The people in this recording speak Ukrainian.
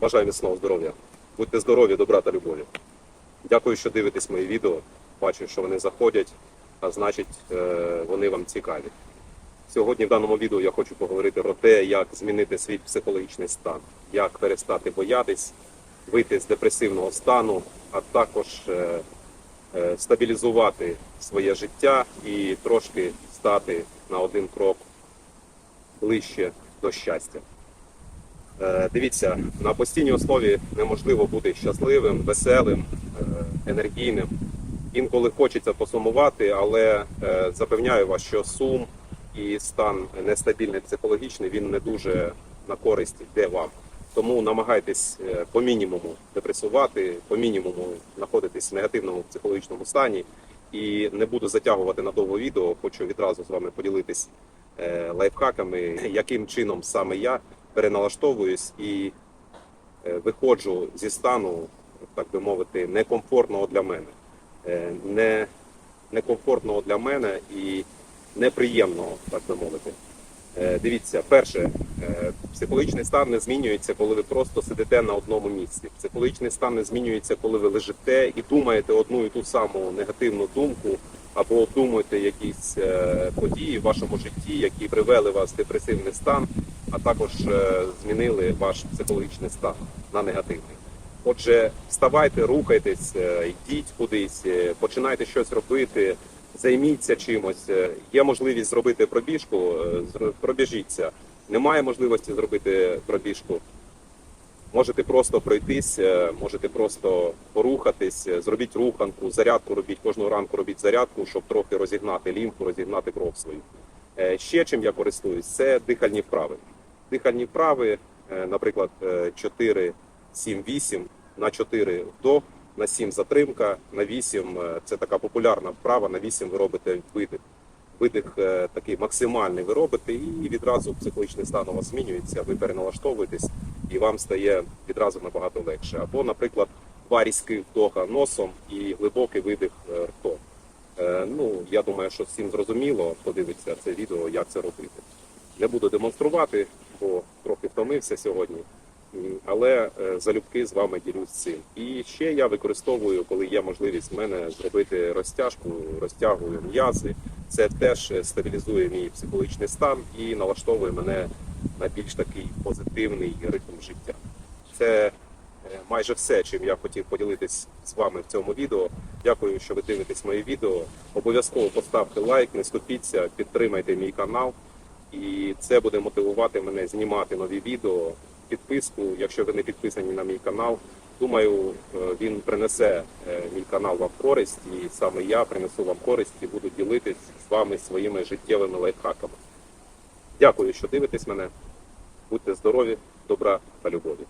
Бажаю міцного здоров'я. Будьте здорові, добра та любові. Дякую, що дивитесь мої відео. Бачу, що вони заходять, а значить, е, вони вам цікаві. Сьогодні в даному відео я хочу поговорити про те, як змінити свій психологічний стан, як перестати боятись, вийти з депресивного стану, а також е, е, стабілізувати своє життя і трошки стати на один крок ближче до щастя. Е, Дивіться, на постійній основі неможливо бути щасливим, веселим, е, енергійним. Інколи хочеться посумувати, але е, запевняю вас, що сум і стан нестабільний психологічний він не дуже на користь йде вам. Тому намагайтесь по мінімуму депресувати, по мінімуму знаходитись в негативному психологічному стані. І не буду затягувати на довго відео. Хочу відразу з вами поділитись лайфхаками, яким чином саме я переналаштовуюсь і е, виходжу зі стану, так би мовити, некомфортного для мене, Е, не, некомфортного для мене і неприємного, так би мовити. Е, Дивіться, перше, психологічний стан не змінюється, коли ви просто сидите на одному місці. Психологічний стан не змінюється, коли ви лежите і думаєте одну і ту саму негативну думку, або обдумуєте якісь події в вашому житті, які привели вас в депресивний стан, а також е, змінили ваш психологічний стан на негативний. Отже, вставайте, рухайтесь, е, йдіть кудись, е, починайте щось робити, займіться чимось. Є можливість зробити пробіжку, пробіжіться. Немає можливості зробити пробіжку. Можете просто пройтись, можете просто порухатись, зробіть руханку, зарядку робіть кожного ранку робіть зарядку, щоб трохи розігнати лімфу, розігнати кров свою. Ще чим я користуюсь, це дихальні вправи. Дихальні вправи, е, наприклад, е, 4, 7, 8, на 4 вдох, на 7 затримка, на 8 е, це така популярна вправа, на 8 ви робите видих. Видих е, такий максимальний ви робите, і відразу психологічний стан у вас змінюється, ви переналаштовуєтесь і вам стає відразу набагато легше. Або, наприклад, два різки вдоха носом і глибокий видих ртом. Ну, я думаю, що всім зрозуміло, подивиться це відео, як це робити. Не буду демонструвати, бо трохи втомився сьогодні. Але е, залюбки з вами ділюсь цим. І ще я використовую, коли є можливість в мене зробити розтяжку, розтягую м'язи. Це теж е, стабілізує мій психологічний стан і налаштовує мене на більш такий позитивний ритм життя. Це е, майже все, чим я хотів поділитись з вами в цьому відео. Дякую, що ви дивитесь мої відео. Обов'язково поставте лайк, не скупіться, підтримайте мій канал. І це буде мотивувати мене знімати нові відео. Підписку, якщо ви не підписані на мій канал, думаю, е, він принесе е, мій канал вам користь, і саме я принесу вам користь і буду ділитись з вами своїми життєвими лайфхаками. Дякую, що дивитесь мене. Будьте здорові, добра та любові.